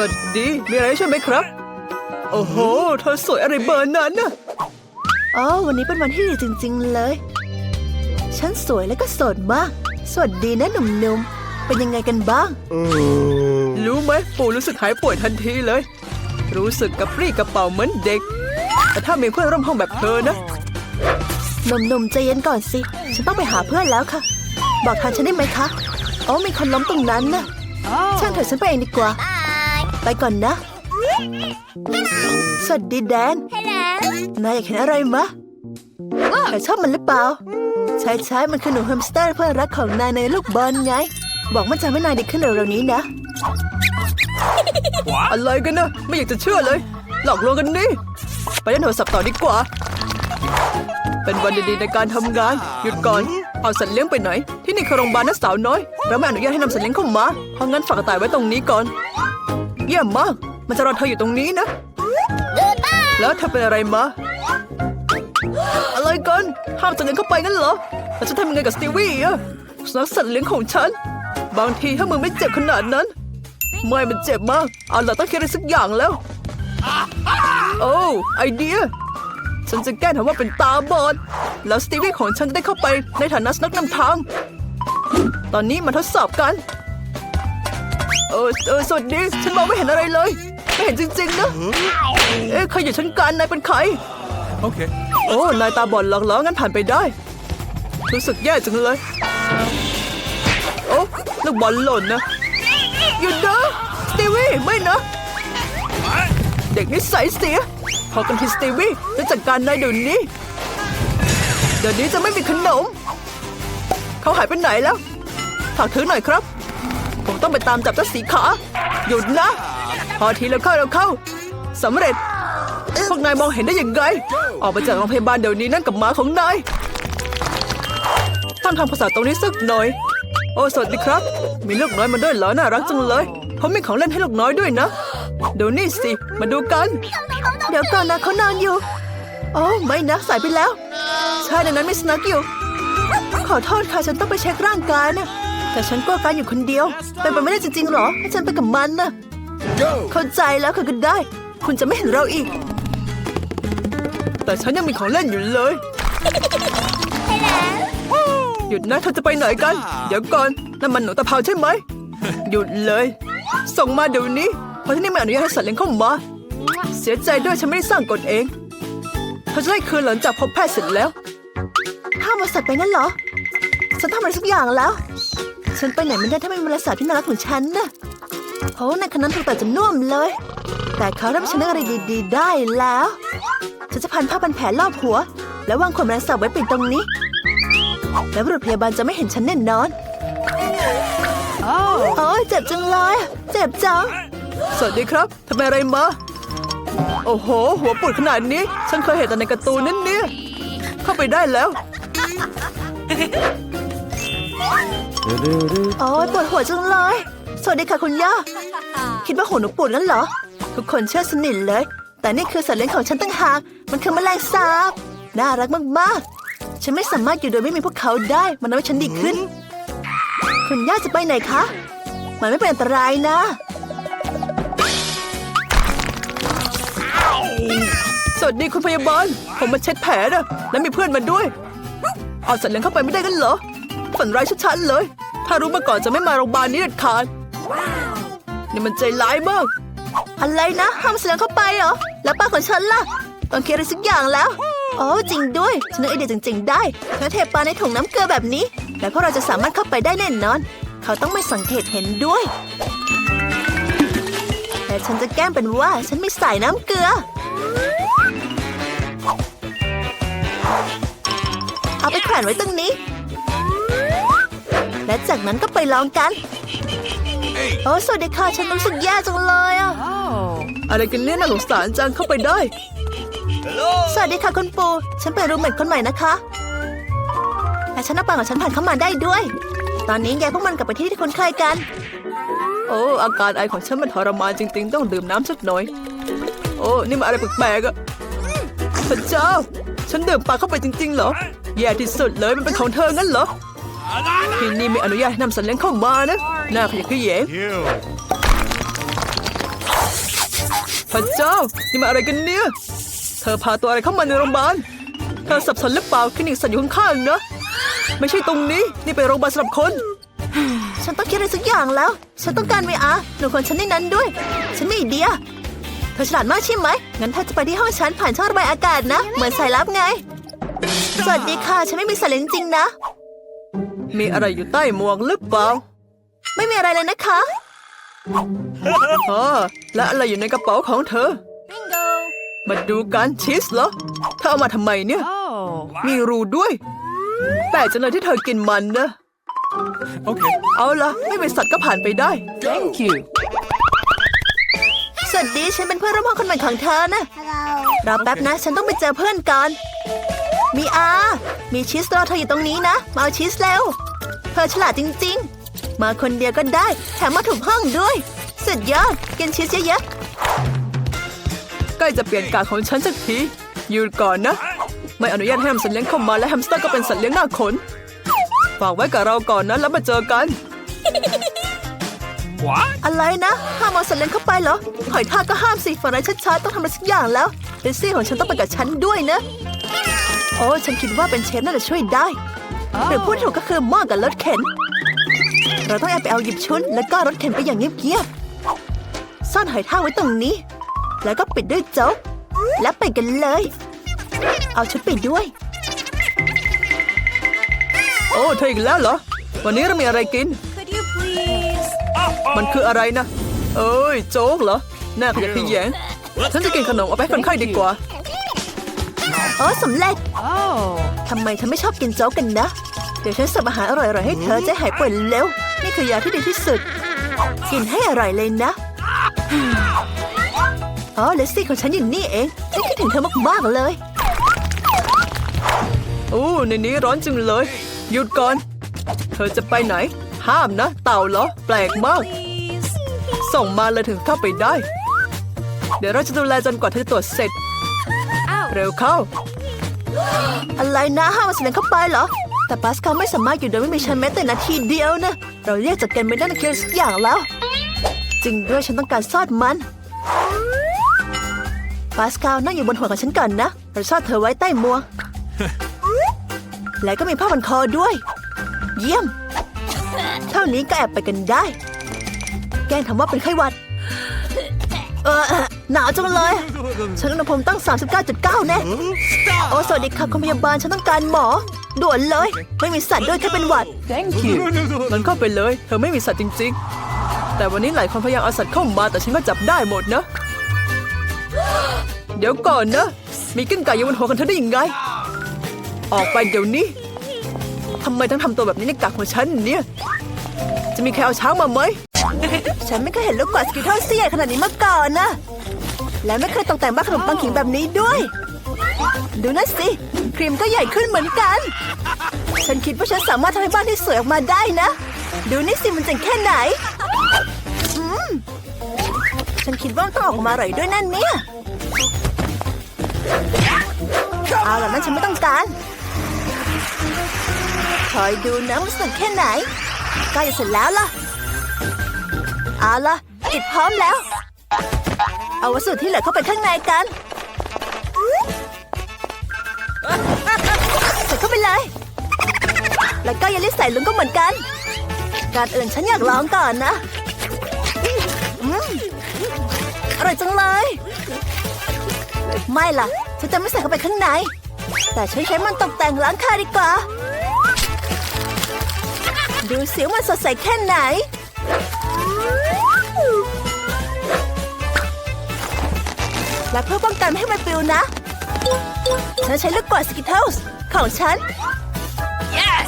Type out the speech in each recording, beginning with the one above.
วัสดี มีอะไรให้ช่วยไหมครับ โอ้โห เธอสวยอะไรเบอร์นั้นน่ะอ๋อวันนี้เป็นวันที่ดีจริง ๆ เลย ฉันสวยและก็โสดมาก สวัสดีนะหนุ่มๆ เป็นยังไงกันบ้าง รู้ไหมปู่รู้สึกหายป่วยทันทีเลย รู้สึกกระปรี้กระเป๋าเหมือนเด็ก แต่ถ้ามีเพื่อนร่วมห้องแบบเธอนะ หนุ่มๆใจเย็นก่อนสิ ฉันต้องไปหาเพื่อนแล้วค่ะ บอกทางฉันได้ไหมคะ อ๋อมีคนล้มตรงนั้นนะช่างเถอะฉันไปเองดีกว่า ไปก่อนนะ สวัสดีแดน นายอยากเห็นอะไรมะนายชอบมันหรือเปล่า ใช่ใช่ๆมันคือหนูแฮมสเตอร์เพื่อนรักของนายในลูกบอลไง บอกมันจะให้นายดีขึ้นเร็วๆนี้นะ อะไรกันนะ ไม่อยากจะเชื่อเลย หลอกลวงกันนี่ ไปเล่นโทรศัพท์ต่อดีกว่า เป็นวันดีๆในการทำงาน หยุดก่อน เอาสัตว์เลี้ยงไปไหน ที่นี่คือโรงพยาบาลนะสาวน้อย เราไม่อนุญาตให้นำสัตว์เลี้ยงเข้ามา เพราะงั้นฝากกระต่ายไว้ตรงนี้ก่อน เยี่ยมมาก มันจะรอเธออยู่ตรงนี้นะ แล้วเธอเป็นอะไรมา อะไรกัน ห้ามสัตว์เลี้ยงเข้าไปงั้นเหรอแล้วจะทำยังไงกับสตีวี่อะสุนัขสัตว์เลี้ยงของฉัน บางทีถ้ามึงไม่เจ็บขนาดนั้น ไม่มันเจ็บมาก เอาล่ะต้องคิดอะไรสักอย่างแล้ว โอ้ไอเดีย ฉันจะแกล้งทำว่าเป็นตาบอด แล้วสตีวี่ของฉันจะได้เข้าไปในฐานะสนักนำทาง ตอนนี้มาทดสอบกัน เออเออสวัสดีฉันมองไม่เห็นอะไรเลย ไม่เห็นจริงๆนะเอ๊ะใครอยู่ชั้นกลารนายเป็นใคร Okay. โอ้นายตาบอดหรอกเหรองั้นผ่านไปได้ รู้สึกแย่จังเลย โอ้ลูกบอลหล่นนะหยุดนะสตีวี่ไม่นะ เด็กนิสัยเสีย พอกันทีสตีวี่จะจัดการนายเดี๋ยวนี้ เดี๋ยวนี้จะไม่มีขนม เขาหายไปไหนแล้ว ฝากถือหน่อยครับผม ต้องไปตามจับเจ้าสีขา หยุดนะ พอทีแล้วเข้าแล้วเข้าสำเร็จ พวกนายมองเห็นได้ยังไง ออกไปจากโรงพยาบาลเดี๋ยวนี้นั่นกับหมาของนาย ต้องทำภาษาตรงนี้สักหน่อย โอ้สวัสดีครับ มีลูกน้อยมาด้วยเหรอน่ารักจังเลยผมมีของเล่นให้ลูกน้อยด้วยนะเดี๋ยวนี่สิ มาดูกัน เดี๋ยวก่อนนะเขานอนอยู่ โอ้ไม่นะสายไปแล้ว ใช่ในนั้นมีสนักอยู่ ขอโทษค่ะฉันต้องไปเช็คร่างกายนะ แต่ฉันกลัวการอยู่คนเดียวเป็นไปไม่ได้จริงๆหรอ ให้ฉันไปกับมันนะ Go. เข้าใจแล้วค่ะก็ได้ คุณจะไม่เห็นเราอีก แต่ฉันยังมีของเล่นอยู่เลยหยุดนะเธอจะไปไหนกัน เดี๋ยวก่อนนั่นมันหนูตะเภาใช่ไหมหยุดเลย ส่งมาเดี๋ยวนี้ เพราะที่นี่ไม่อนุญาตให้สัตว์เลี้ยงเข้ามา เสียใจด้วยฉันไม่ได้สร้างกฎเองเธอจะได้คืนหลังจากพบแพทย์เสร็จแล้วห้ามมาสัตว์ไปงั้นเหรอ ฉันทำอะไรสักอย่างแล้ว ฉันไปไหนไม่ได้ถ้าไม่มีบริษัทที่น่ารักของฉันนะโอ้ในคนนั้นถูกตัดจนน่วมเลย แต่เขาเริ่มฉันเรื่องอะไรดีๆ ได้แล้ว ฉันจะพันผ้าพันแผลรอบหัว แล้ววางขวดแมลงสาบไว้ปิดตรงนี้ แล้วบุรุษพยาบาลจะไม่เห็นฉันแน่นอนโอ้ยเจ็บจังเลย เจ็บจัง สวัสดีครับทำไมอะไรมา โอ้โห หัวปูดขนาดนี้ ฉันเคยเห็นแต่ในการ์ตูนนั่นเนี่ย เข้าไปได้แล้ว โอ้ยปวดหัวจังเลย สวัสดีค่ะคุณย่า คิดว่าหัวหนูปวดงั้นเหรอ ทุกคนเชื่อสนิทเลย แต่นี่คือสัตว์เลี้ยงของฉันตั้งหาก มันคือแมลงสาบ น่ารักมากๆ ฉันไม่สามารถอยู่โดยไม่มีพวกเขาได้ มันทำให้ฉันดีขึ้น คุณย่าจะไปไหนคะ มันไม่เป็นอันตรายนะ สวัสดีคุณพยาบาล ผมมาเช็ดแผลนะ และมีเพื่อนมาด้วย เอาสัตว์เลี้ยงเข้าไปไม่ได้กันเหรอ ฝันร้ายชัดๆเลย ถ้ารู้มาก่อนจะไม่มาโรงพยาบาลนี้เด็ดขาดนี่มันใจร้ายมาก อะไรนะ ห้ามเสียงเข้าไปเหรอ แล้วป้าของฉันล่ะต้องเคลียร์อะไรสักอย่างแล้วโอ้จริงด้วย ฉันนึกไอเดียจริง ๆ ได้เธอเทปลาในถุงน้ำเกลือแบบนี้ และพวกเราจะสามารถเข้าไปได้แน่นอน เขาต้องไม่สังเกตเห็นด้วย แต่ฉันจะแกล้งเป็นว่าฉันไม่ใส่น้ำเกลือ เอาไปแขวนไว้ตรงนี้ และจากนั้นก็ไปลองกัน โอ้สวัสดีค่ะ ฉันรู้สึกแย่จังเลยอะอะไรกันเนี่ยน่าสงสารจังเข้าไปได้ สวัสดีค่ะคุณปู ฉันเป็นรูมเมทคนใหม่นะคะและฉันเอาปลาของฉันผ่านเข้ามาได้ด้วย ตอนนี้ยายพวกมันกลับไปที่ที่คุ้นเคยกัน โอ้อาการไอของฉันมันทรมานจริง ๆ ต้องดื่มน้ำสักหน่อย โอ้นี่มันอะไรแปลกๆอะพระเจ้า ฉันดื่มปลาเข้าไปจริงๆเหรอ แย่ที่สุดเลยมันเป็นของเธองั้นเหรอ ที่นี่ไม่อนุญาตให้นำสัตว์เลี้ยงเข้ามานะน่าขยะแขยง You. พระเจ้า นี่มาอะไรกันเนี่ย เธอพาตัวอะไรเข้ามาในโรงพยาบาล เธอสับสนหรือเปล่าคลินิกสัตว์อยู่ข้างๆนะ ไม่ใช่ตรงนี้ นี่เป็นโรงพยาบาลสำหรับคน ฉันต้องคิดอะไรสักอย่างแล้ว ฉันต้องการ VR หนูคนฉันในนั้นด้วย ฉันมีไอเดีย เธอฉลาดมากใช่ไหม งั้นเธอจะไปที่ห้องฉันผ่านช่องระบายอากาศนะ เหมือนสายลับไง สวัสดีค่ะ ฉันไม่มีสายเลนจริงๆนะ มีอะไรอยู่ใต้หมวกหรือเปล่า ไม่มีอะไรเลยนะคะอ๋อและอะไรอยู่ในกระเป๋าของเธอ มาดูกันชีสเหรอ เธอเอามาทำไมเนี่ย มีรูด้วย แปลกจังเลยที่เธอกินมันนะ Okay. เอาละไม่เป็นสัตว์ก็ผ่านไปได้ Thank you. สวัสดีฉันเป็นเพื่อนร่วมห้องคนใหม่ของเธอนะรอแป๊บนะ ฉันต้องไปเจอเพื่อนก่อน มีอา มีชีสรอเธออยู่ตรงนี้นะ มาเอาชีสเร็วเธอฉลาดจริง ๆ มาคนเดียวก็ได้ แถมมาถูกห้องด้วย สุดยอด กินชีสเยอะใกล้จะเปลี่ยนกาของฉันสักทีหยุดก่อนนะ ไม่อนุญาตให้นำสัตว์เลี้ยงเข้ามาและแฮมสเตอร์ก็เป็นสัตว์เลี้ยงหน้าขน ฝากไว้กับเราก่อนนะแล้วมาเจอกัน What? ๆอะไรนะห้ามเอาสัตว์เลี้ยงเข้าไปเหรอหอยทากก็ห้ามสิฝันร้ายชัดๆต้องทำอะไรสักอย่างแล้วเดซี่ของฉันต้องไปกับฉันด้วยนะโอ้ฉันคิดว่าเป็นเชฟน่าจะช่วยได้ หรือพูดถูกก็คือหม้อกับรถเข็น เราต้องแอบไปเอาหยิบชุดแล้วก็รถเข็นไปอย่างเงียบๆ ซ่อนหอยทากไว้ตรงนี้ แล้วก็ปิดด้วยโจ๊ก และไปกันเลย เอาชุดไปด้วย โอ้เธออีกแล้วเหรอ วันนี้เรามีอะไรกิน มันคืออะไรนะ เอ้ย โจ๊กเหรอ น่าขยะแขยงฉันจะกินขนมเอาไปให้คนไข้ดีกว่า โอ้สำเร็จ Oh. ทำไมเธอไม่ชอบกินโจ๊กกันนะ เดี๋ยวฉันสับอาหารอร่อยๆให้เธอจะหายป่วยเร็ว นี่คือยาที่ดีที่สุด กินให้อร่อยเลยนะ อ๋อเลสซี่ของฉันอยู่นี่เอง ฉันคิดถึงเธอมากๆเลย โอ้ในนี้ร้อนจังเลย หยุดก่อน เธอจะไปไหน ห้ามนะ เต่าเหรอ แปลกมาก ส่งมาเลยถึงเข้าไปได้ เดี๋ยวเราจะดูแลจนกว่าเธอจะตรวจเสร็จ เร็วเข้า อะไรนะห้ามเอาเสียงเข้าไปเหรอ แต่ปาสคาไม่สามารถอยู่โดยไม่มีฉันแม้แต่นาทีเดียวนะ เราเรียกจากกันไม่ได้ในเคียวสักอย่างแล้ว จริงด้วยฉันต้องการซอดมันปาสคานั่งอยู่บนหัวของฉันก่อนนะเราซ่อนเธอไว้ใต้หมวและก็มีผ้าพันคอด้วย เยี่ยม เท่านี้ก็แอบไปกันได้ แกล้งทำว่าเป็นไข้หวัด เออ หนาวจังเลย ฉันอุณหภูมิตั้ง 39.9 แน่ โอ้ สวัสดีค่ะคุณพยาบาล ฉันต้องการหมอ ด่วนเลย ไม่มีสัตว์ด้วยแค่เป็นหวัด Thank you. มันเข้าไปเลย เธอไม่มีสัตว์จริง ๆ แต่วันนี้หลายคนพยายามเอาสัตว์เข้ามา แต่ฉันก็จับได้หมดนะ เดี๋ยวก่อนนะ มีกิ้งก่าอยู่บนหัวของเธอได้ยังไง ออกไปเดี๋ยวนี้ทำไมต้องทำตัวแบบนี้ในกากของฉันเนี่ย จะมีใครเอาช้างมาไหม ฉันไม่เคยเห็นลูกกวาดสกิทเทิลเสียขนาดนี้มาก่อนนะ และไม่เคยตกแต่งบ้านขนมปังขิงแบบนี้ด้วย ดูนั่นสิ ครีมก็ใหญ่ขึ้นเหมือนกัน ฉันคิดว่าฉันสามารถทำให้บ้านที่สวยออกมาได้นะ ดูนี่สิมันเจ๋งแค่ไหนอืมฉันคิดว่ามันต้องออกมาอร่อยด้วยนั่นเนี่ยเอาล่ะนั่นฉันไม่ต้องการคอยดูนะว่าสนุกแค่ไหนใกล้จะเสร็จแล้วล่ะเอาล่ะติดพร้อมแล้ว เอาวัสดุที่เหลือเข้าไปข้างในกันใส่เข้าไปเลย แล้วก็อย่าลืมใส่ลุงก็เหมือนกัน การอื่นฉันอยากลองก่อนนะอร่อยจังเลย ไม่ล่ะ ฉันจะไม่ใส่เข้าไปข้างใน แต่ฉันใช้มันตกแต่งร้านค้าดีกว่า ดูสิวมันสดใสแค่ไหน และเพื่อป้องกันไม่ให้มันปลิวนะ ฉันใช้ลูกกวาดสกิทเทิลส์ของฉัน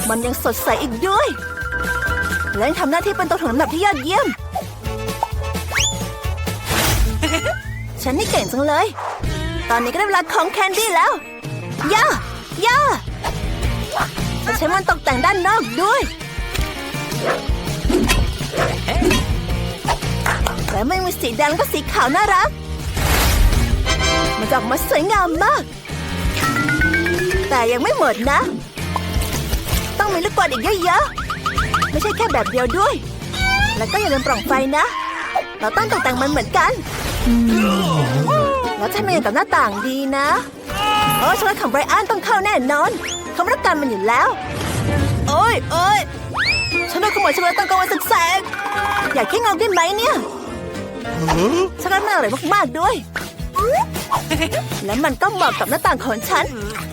มันยังสดใสอีกด้วย และยังทำหน้าที่เป็นตัวถ่วงน้ำหนักที่ยอดเยี่ยม ฉันนี่เก่งจังเลย ตอนนี้ก็ได้เวลาของแคนดี้แล้ว ย่า ย่าจะใช้มันตกแต่งด้านนอกด้วยและไม่มีสีแดงแล้วก็สีขาวน่ารัก มันจะออกมาสวยงามมาก แต่ยังไม่หมดนะ ต้องมีลูกกวาดอีกเยอะๆ ไม่ใช่แค่แบบเดียวด้วย แล้วก็อย่าลืมปล่องไฟนะ เราต้องตกแต่งมันเหมือนกัน แล้วทำยังไงกับหน้าต่างดีนะโอ้ฉันว่าของไบรอันต้องเข้าแน่นอน เขารับกันมันอยู่แล้ว โอ้ยโอ้ยฉันโดนขโมยช็อกโกแลตตอนกลางวันแสกๆอยากแค่เงาได้ไหมเนี่ยช็อกโกแลตมันอร่อยมากๆด้วย และมันก็เหมาะกับหน้าต่างของฉัน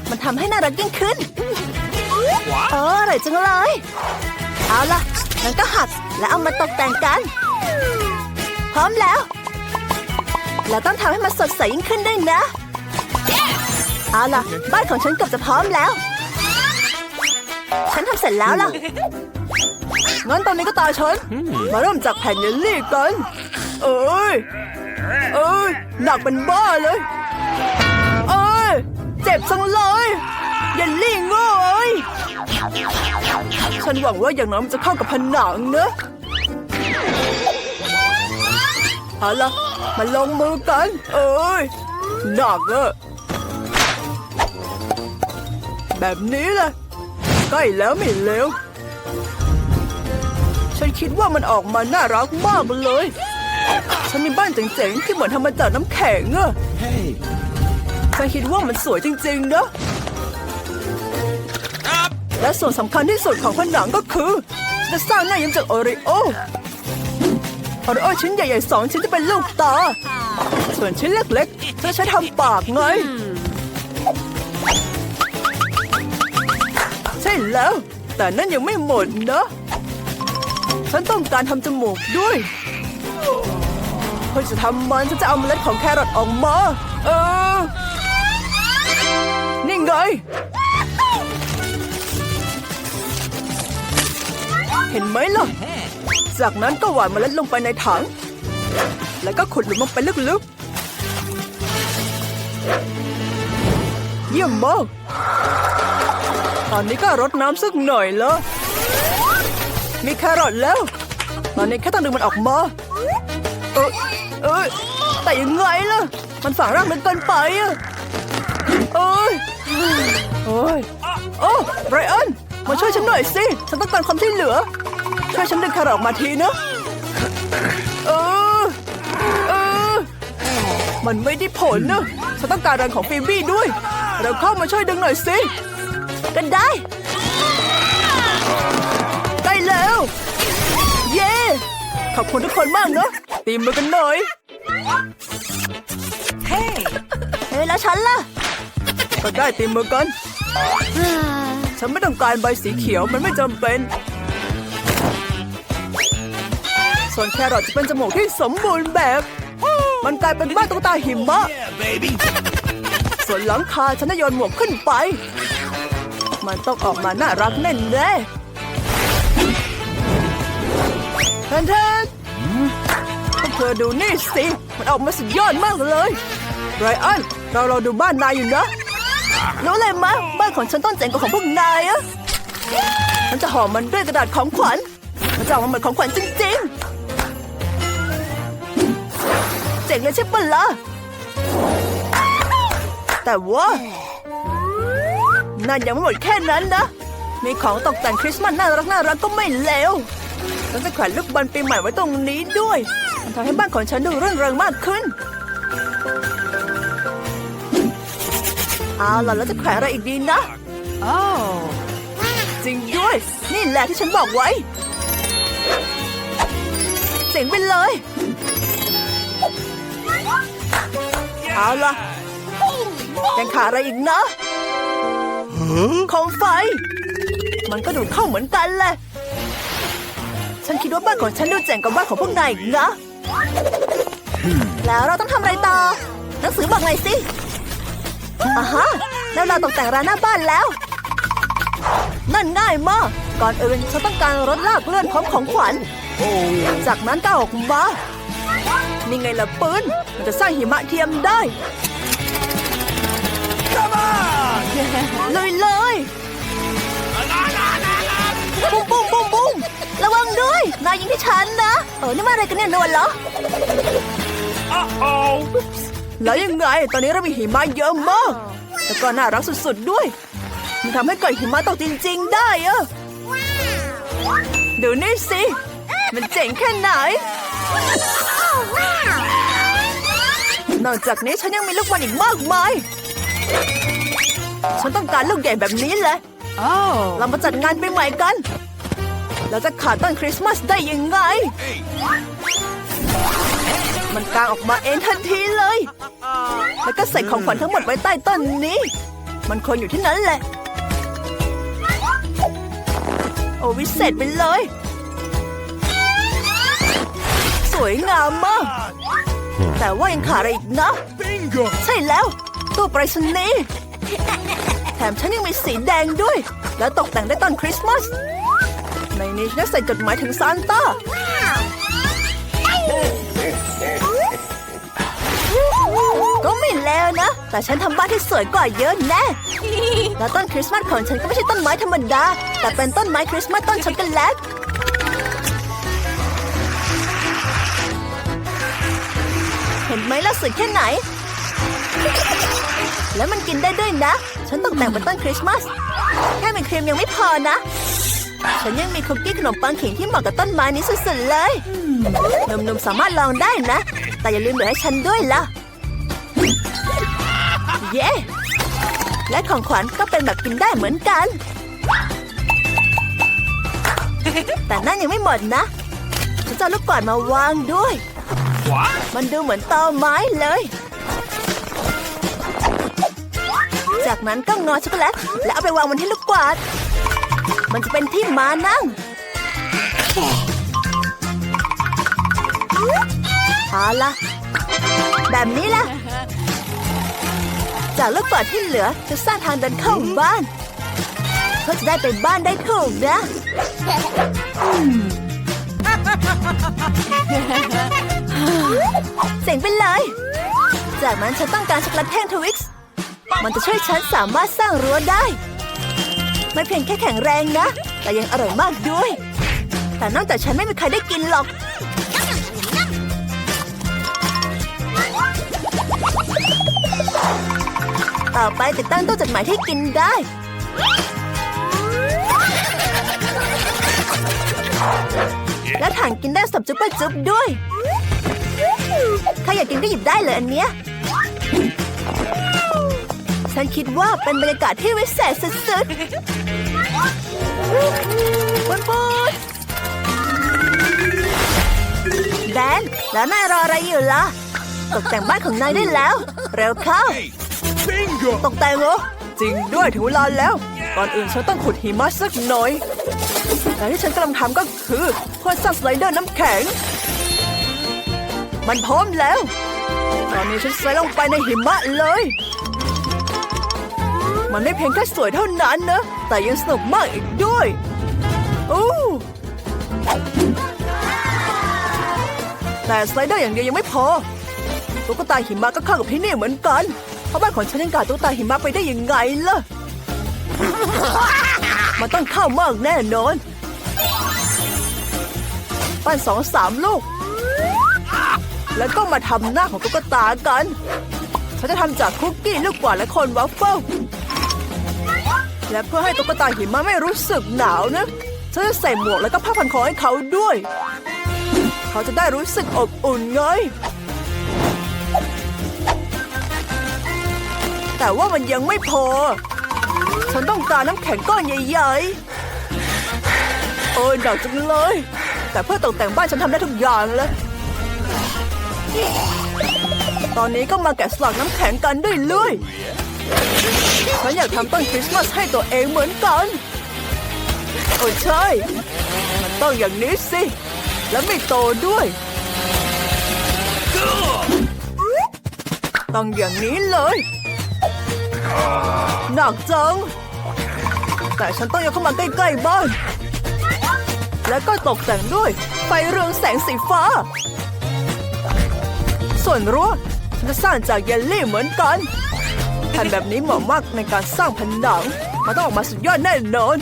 มันทำให้น่ารักยิ่งขึ้นโอ้อร่อยจังเลย เอาล่ะงั้นก็หักแล้วเอามาตกแต่งกัน พร้อมแล้วแล้วต้องทำให้มันสดใสยิ่งขึ้นด้วยนะ เอาล่ะ บ้านของฉันเกือบจะพร้อมแล้ว ฉันทำเสร็จแล้วล่ะงั้นตอนนี้ก็ตาฉัน มาเริ่มจากแผ่นเยลลี่กัน เอ้ย เอ้ย หนักเป็นบ้าเลย เอ้ย เจ็บจังเลยเยลลี่โง่เอ้ย ฉันหวังว่าอย่างน้อยมันจะเข้ากับผนังนะเอาละมาลงมือกัน เอ้ยหนักอะแบบนี้แหละใกล้แล้วไม่เร็ว ฉันคิดว่ามันออกมาน่ารักมากเลย ฉันมีบ้านเจ๋งๆ ที่เหมือนทำมาจากน้ำแข็งอะ Hey. ฉันคิดว่ามันสวยจริงๆนะและส่วนสำคัญที่สุดของผนังก็คือจะสร้างหน้ายิ้มจากโอริโอโอริโอชิ้นใหญ่ๆสองชิ้นจะเป็นลูกตา ส่วนชิ้นเล็กๆจะใช้ทำปากไง ใช่แล้ว แต่นั่นยังไม่หมดนะ ฉันต้องการทำจมูกด้วย เพื่อจะทำมันฉันจะเอาเมล็ดของแครอทออกมา เออ นี่ไง เห็นไหมล่ะ จากนั้นก็หว่านเมล็ดลงไปในถัง แล้วก็ขุดหลุมลงไปลึกๆ เยี่ยมมากตอนนี้ก็รดน้ำสักหน่อยแล้วมีแครอทแล้ว ตอนนี้แค่ต้องดึงมันออกมาเออ เอยแต่ยังไงล่ะ มันฝังรากลึกเกินไปอะเอ้ยโอ้ยโอ้ไบรอันมาช่วยฉันหน่อยสิฉันต้องการความช่วยเหลือ ช่วยฉันดึงแครอทออกมาทีนะเออเออมันไม่ได้ผลนะฉันต้องการแรงของฟีบี้ด้วย เราเข้ามาช่วยดึงหน่อยสิกันได้ได้แล้ว เย้ ขอบคุณทุกคนมากเนอะ ตีมือกันหน่อย เฮ้ยแล้วฉันล่ะ ก็ได้ตีมือกัน ฉันไม่ต้องการใบสีเขียวมันไม่จำเป็น ส่วนแครอทจะเป็นจมูกที่สมบูรณ์แบบ มันกลายเป็นบ้านตุ๊กตาหิมะ Yeah, baby. ส่วนหลังคาฉันจะโยนหมวกขึ้นไป มันต้องออกมาน่ารักแน่แน่ๆแทนแทนพวกเธอดูนี่สิ มันออกมาสุดยอดมากเลยไรอันเราเราดูบ้านนายอยู่นะ รู้เลยมะ บ้านของฉันต้องเจ๋งกว่าของพวกนายอะฉันจะห่อมันด้วยกระดาษของขวัญ มันจะออกมาเหมือนของขวัญจริงๆ เจ๋งเลยใช่ปะล่ะ แต่ว่านั่นยังไม่หมดแค่นั้นนะ มีของตกแต่งคริสต์มาสน่ารักน่ารักก็ไม่เลวฉันจะแขวนลูกบอลปีใหม่ไว้ตรงนี้ด้วย มันทำให้บ้านของฉันดูเรื่องเริงมากขึ้น เอาล่ะแล้วจะแขวนอะไรอีกดีนะ Oh จริงด้วย นี่แหละที่ฉันบอกไว้ เจ๋งไปเลย เอาล่ะยังขาดอะไรอีกนะโคมไฟ มันก็ดูดเข้าเหมือนกันแหละ ฉันคิดว่าบ้านของฉันดูเจ๋งกว่าบ้านของพวกนายอีกนะ แล้วเราต้องทำอะไรต่อ หนังสือบอกหน่อยสิอ่าฮะแล้วเราตกแต่งร้านหน้าบ้านแล้ว นั่นง่ายมาก ก่อนอื่นฉันต้องการรถลากเลื่อนพร้อมของขวัญ จากนั้นก็เอาออกมา นี่ไงล่ะปืน มันจะสร้างหิมะเทียมได้ Come on. เลยเลย นายยิงที่ฉันนะ เออ นี่มาอะไรกันเนี่ยนวลเหรอ Uh-oh. แล้วยังไง ตอนนี้เรามีหิมะเยอะมาก แล้วก็น่ารักสุดๆด้วย มันทำให้เกิดหิมะตกจริง ๆ ได้อะดูนี่สิ มันเจ๋งแค่ไหน นอกจากนี้ฉันยังมีลูกบอลอีกมากมาย ฉันต้องการลูกใหญ่แบบนี้แหละ Oh. เรามาจัดงานปีใหม่กัน เราจะขาดต้นคริสต์มาสได้ยังไง มันกางออกมาเองทันทีเลย แล้วก็ใส่ของขวัญทั้งหมดไว้ใต้ต้นนี้ มันควรอยู่ที่นั้นแหละ โอ้วิเศษไปเลย สวยงามมาก แต่ว่ายังขาดอะไรอีกนะ Bingo. ใช่แล้วตู้ไปรษณีย์แถมฉันยังมีสีแดงด้วย แล้วตกแต่งด้วยต้นคริสต์มาส ในนี้ฉันใส่จดหมายถึงซานต้าก็ไม่แล้วนะ แต่ฉันทำบ้านที่สวยกว่าเยอะแน่ แล้วต้นคริสต์มาสของฉันก็ไม่ใช่ต้นไม้ธรรมดา แต่เป็นต้นไม้คริสต์มาสต้นช็อกโกแลตเห็นไหมล่ะสวยแค่ไหน แล้วมันกินได้ด้วยนะ ฉันตกแต่งเป็นต้นคริสต์มาส แค่มีครีมยังไม่พอนะ ฉันยังมีคุกกี้ขนมปังขิงที่เหมาะกับต้นไม้นี้สุดๆเลยหนุ่มๆสามารถลองได้นะ แต่อย่าลืมเหลือให้ฉันด้วยล่ะ เย้ และของขวัญก็เป็นแบบกินได้เหมือนกัน แต่นั่นยังไม่หมดนะฉันจะลูกกวาดมาวางด้วย What? มันดูเหมือนตอไม้เลย จากนั้นก็งอช็อกโกแลต และเอาไปวางบนที่ลูกกวาด มันจะเป็นที่มานั่ง เอาละแบบนี้ล่ะจากลูกกวาดที่เหลือจะสร้างทางเดินเข้าบ้านเพื่อจะได้ไปบ้านได้ถูกนะเจ๋งไปเลย จากนั้นฉันต้องการช็อกโกแลตแท่งทวิกซ์มันจะช่วยฉันสามารถสร้างรั้วได้ ไม่เพียงแค่แข็งแรงนะ แต่ยังอร่อยมากด้วย แต่นอกจากฉันไม่มีใครได้กินหรอก ต่อไปติดตั้งตู้จดหมายที่กินได้ และถังกินได้สับจุ๊บปจุ๊บด้วยใครอยากกินก็หยิบได้เลยอันเนี้ย ฉันคิดว่าเป็นบรรยากาศที่วิเศษสุดๆปุนปุนแดน แล้วนายรออะไรอยู่ล่ะ ตกแต่งบ้านของนายได้แล้ว เร็วเข้า Bingo. ตกแต่งเหรอ จริงด้วยถึงเวลาแล้ว ก่อนอื่นฉันต้องขุดหิมะสักหน่อยแต่ที่ฉันกำลังทำก็คือเพื่อสร้างสไลเดอร์น้ำแข็ง มันพร้อมแล้ว ตอนนี้ฉันใส่ลงไปในหิมะเลย มันไม่เพียงแค่สวยเท่านั้นนะ แต่ยังสนุกมากอีกด้วยอู้แต่สไลเดอร์อย่างเดียวยังไม่พอ ตุ๊กตาหิมะก็เข้ากับที่นี่เหมือนกันเพราะบ้านของฉันยังกาดตุ๊กตาหิมะไปได้ยังไงล่ะ มันต้องเข้ามากแน่นอน ปั้นสองสามลูก แล้วก็มาทำหน้าของตุ๊กตากัน ฉันจะทำจากคุกกี้ลูกกวาดและคนวัฟเฟิล และเพื่อให้ตุ๊กตาหิมะไม่รู้สึกหนาวนะฉันจะใส่หมวกแล้วก็ผ้าพันคอให้เขาด้วย เขาจะได้รู้สึกอบอุ่นไง แต่ว่ามันยังไม่พอ ฉันต้องการน้ำแข็งก้อนใหญ่ๆ โอ้ยหนักจังเลย แต่เพื่อตกแต่งบ้านฉันทำได้ทุกอย่างเลยตอนนี้ก็มาแกะสลักน้ำแข็งกันด้วยเลย ฉันอยากทำต้นคริสต์มาสให้ตัวเองเหมือนกัน โอ้ใช่ มันต้องอย่างนี้สิ แล้วไม่โตด้วย ต้องอย่างนี้เลยหนักจัง แต่ฉันต้องยกเข้ามาใกล้ๆบ้าน แล้วก็ตกแต่งด้วยไฟเรืองแสงสีฟ้า ส่วนรั้วฉันจะสร้างจากเยลลี่เหมือนกัน แผ่นแบบนี้เหมาะมากในการสร้างผนัง มันต้องออกมาสุดยอดแน่นอน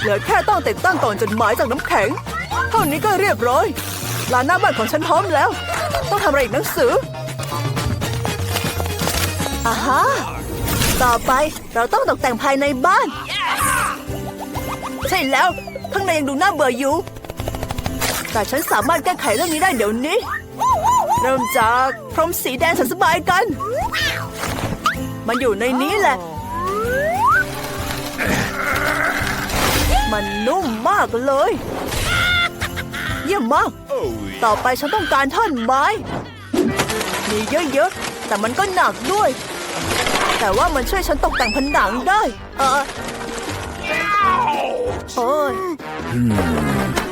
เหลือแค่ต้องติดตั้งก่องจดหมายจากน้ำแข็ง เท่านี้ก็เรียบร้อยลานหน้าบ้านของฉันพร้อมแล้ว ต้องทำอะไรอีกหนังสืออาฮะต่อไปเราต้องตกแต่งภายในบ้าน ใช่แล้ว ข้างในยังดูน่าเบื่ออยู่ แต่ฉันสามารถแก้ไขเรื่องนี้ได้เดี๋ยวนี้ เริ่มจากพรมสีแดงสันสบายกัน มันอยู่ในนี้แหละ มันนุ่มมากเลย เยี่ยมมาก ต่อไปฉันต้องการท่อนไม้ มีเยอะๆ แต่มันก็หนักด้วย แต่ว่ามันช่วยฉันตกแต่งผนังได้ เออโอ้ย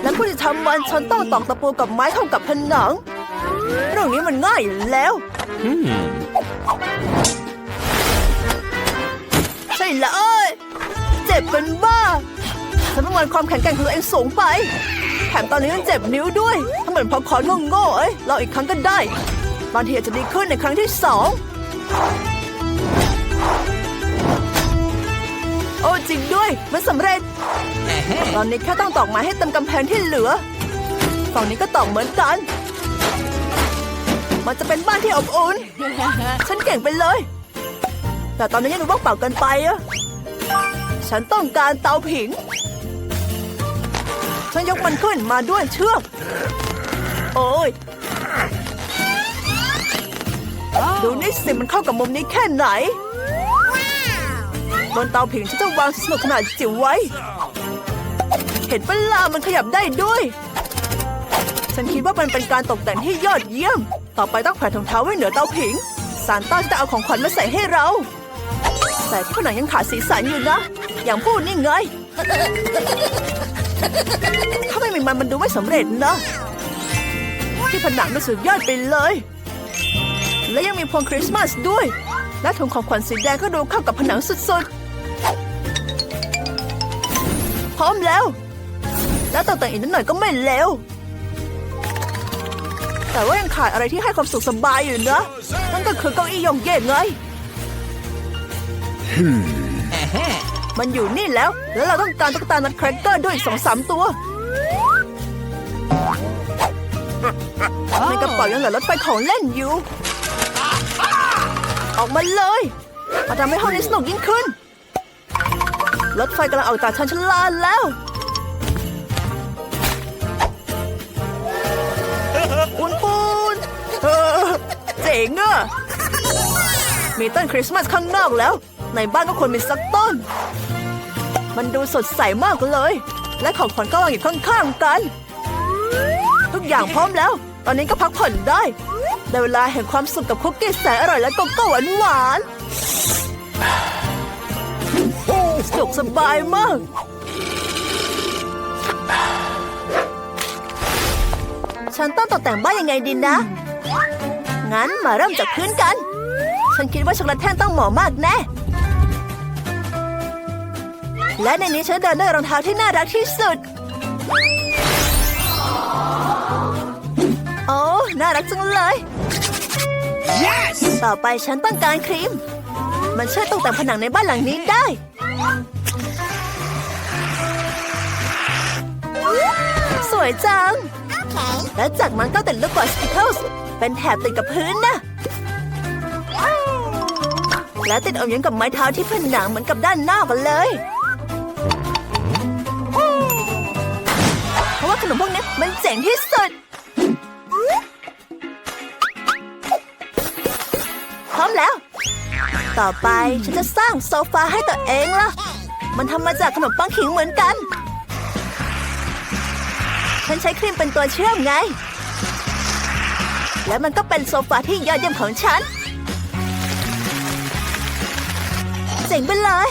แล้วผู้ที่ทำมันฉันต้องตอกตะปูกับไม้เข้ากับผนัง เรื่องนี้มันง่ายอยู่แล้ว ใช่เลยเจ็บเป็นบ้าฉันประเมินความแข็งแกร่งของตัวเองสูงไป แถมตอนนี้ยังเจ็บนิ้วด้วยถ้าเหมือนพอคอนโง่ๆเอ้ยเราอีกครั้งก็ได้ บางทีอาจจะดีขึ้นในครั้งที่สองโอ้จริงด้วย มันสำเร็จ ตอนนี้แค่ต้องตอกไม้ให้เต็มกำแพงที่เหลือ ฝั่งนี้ก็ตอกเหมือนกัน มันจะเป็นบ้านที่อบอุ่น ฉันเก่งไปเลย แต่ตอนนี้ยังดูว่างเปล่ากินไปอะฉันต้องการเตาผิง ฉันยกมันขึ้นมาด้วยเชือก โอ้ย ดูนี่สิมันเข้ากับมุมนี้แค่ไหน บนเตาผิงฉันจะวางสนุกขนาดจิ๋วไว้ เห็นปล่ามันขยับได้ด้วย ฉันคิดว่ามันเป็นการตกแต่งที่ยอดเยี่ยม ต่อไปต้องแขวนถุงเท้าไว้เหนือเตาผิง ซานต้าจะเอาของขวัญมาใส่ให้เรา แต่ที่ผนังยังขาดสีสันอยู่นะ อย่างพูดนี่ไง ถ้าไม่มีมันมันดูไม่สำเร็จนะ ที่ผนังมันสุดยอดไปเลย และยังมีพวงคริสต์มาสด้วย และถุงของขวัญสีแดงก็ดูเข้ากับผนังสุดๆ พร้อมแล้ว แล้วตกแต่งอีกนิดหน่อยก็ไม่เร็ว แต่ว่ายังขาดอะไรที่ให้ความสุขสบายอยู่นะนั่นก็คือเก้าอี้ยองเย่ไงมันอยู่นี่แล้ว แล้วเราต้องการตุ๊กตานัดแครกเกอร์ด้วยอีกสองสามตัวในกระเป๋ายังเหลือรถไฟของเล่นอยู่ ออกมาเลยมาทำให้ห้องนี้สนุกยิ่งขึ้น รถไฟกำลังออกจากชันชาลาแล้ว ปูนปูนเออเจ๋งอะมีต้นคริสต์มาสข้างนอกแล้ว ในบ้านก็ควรมีสักต้น มันดูสดใสมากเลย และของขวัญก็วางอยู่ข้างๆกัน ทุกอย่างพร้อมแล้ว ตอนนี้ก็พักผ่อนได้ได้เวลาแห่งความสุขกับคุกกี้แสนอร่อยและโกโก้หวานหวานๆสนุกสบายมาก ฉันต้องตกแต่งบ้านยังไงดีนะ งั้นมาเริ่มจากพื้นกัน ฉันคิดว่าช็อกโกแลตแท่งต้องเหมาะมากแน่ และในนี้ฉันเดินด้วยรองเท้าที่น่ารักที่สุด โอ้ น่ารักจังเลย yes! ต่อไปฉันต้องการครีม มันช่วยตกแต่งผนังในบ้านหลังนี้ได้สวยจัง และจากนั้นก็ติดลูกบอลสปิเคิลส์เป็นแถบติดกับพื้นนะ และติดเอาอย่างกับไม้เท้าที่ผนังเหมือนกับด้านหนอกกันเลยเพราะว่าขนมพวกนี้มันเจ๋งที่สุดพร้อมแล้ว ต่อไปฉันจะสร้างโซฟาให้ตัวเองล่ะ มันทำมาจากขนมปังขิงเหมือนกัน ฉันใช้ครีมเป็นตัวเชื่อมไง และมันก็เป็นโซฟาที่ยอดเยี่ยมของฉัน เจ๋งไปเลย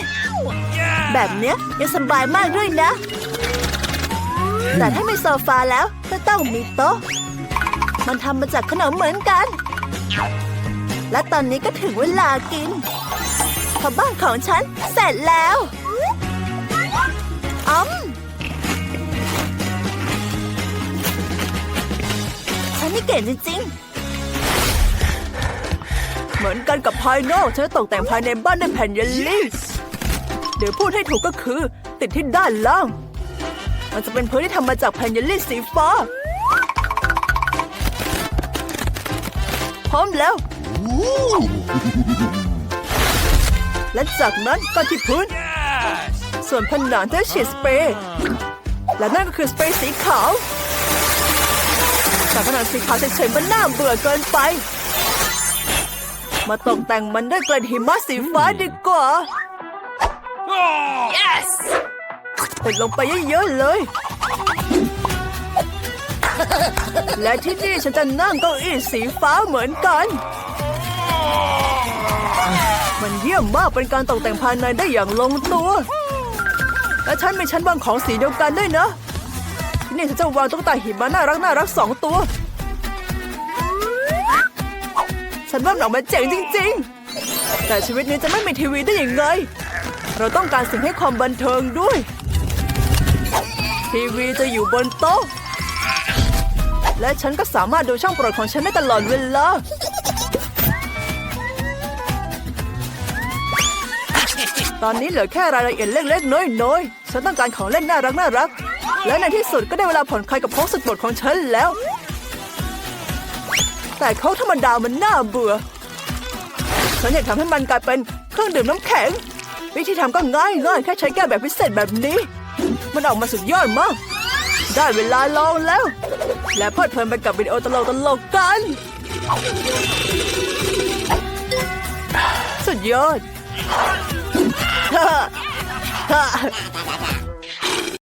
แบบเนี้ยยังสบายมากด้วยนะ แต่ถ้ามีโซฟาแล้วก็ต้องมีโต๊ะ มันทำมาจากขนมเหมือนกัน และตอนนี้ก็ถึงเวลากินเพราะบ้านของฉันเสร็จแล้วอ้อม ฉันนี่เก่งจริงเหมือนกันกับภายนอกฉันจะตกแต่งภายในบ้านด้วยแผ่นเยลลี่ เดี๋ยวพูดให้ถูกก็คือ ติดที่ด้านล่าง มันจะเป็นพื้นที่ทำมาจากแผ่นเยลลี่สีฟ้า พร้อมแล้ว และจากนั้นก็ที่พื้น Yes! ส่วนผนังจะฉีดสเปรย์ และนั่นก็คือสเปรย์สีขาว แต่ผนังสีขาวเฉยๆมันน่าเบื่อเกินไป มาตกแต่งมันด้วยกระดหิมะสีฟ้าดีกว่า Yes! ติดลงไปเยอะๆเลย และที่นี่ฉันจะนั่งเก้าอี้สีฟ้าเหมือนกัน มันเยี่ยมมากเป็นการตกแต่งภายในได้อย่างลงตัว และฉันมีชั้นวางของสีเดียวกันด้วยนะที่ นี่ฉันจะวางตุ๊กตาหิมะน่ารักน่ารักสองตัว ฉันว่ามันออกมาเจ๋งจริง ๆ แต่ชีวิตนี้จะไม่มีทีวีได้อย่างไงเราต้องการสิ่งให้ความบันเทิงด้วย ทีวีจะอยู่บนโต๊ะ และฉันก็สามารถดูช่องโปรดของฉันได้ตลอดเวลาตอนนี้เหลือแค่รายละเอียดเล็กๆน้อยๆ ฉันต้องการของเล่นน่ารักน่ารัก และในที่สุดก็ได้เวลาผ่อนคลายกับโค้งสุดโปรดของฉันแล้ว แต่โค้งธรรมดามันน่าเบื่อ ฉันอยากทำให้มันกลายเป็นเครื่องดื่มน้ำแข็ง วิธีทำก็ง่ายง่ายๆแค่ใช้แก้วแบบพิเศษแบบนี้ มันออกมาสุดยอดมาก ได้เวลาลองแล้ว และเพลิดเพลินไปกับวิดีโอตลกตลกกัน สุดยอดฮ่าฮ่า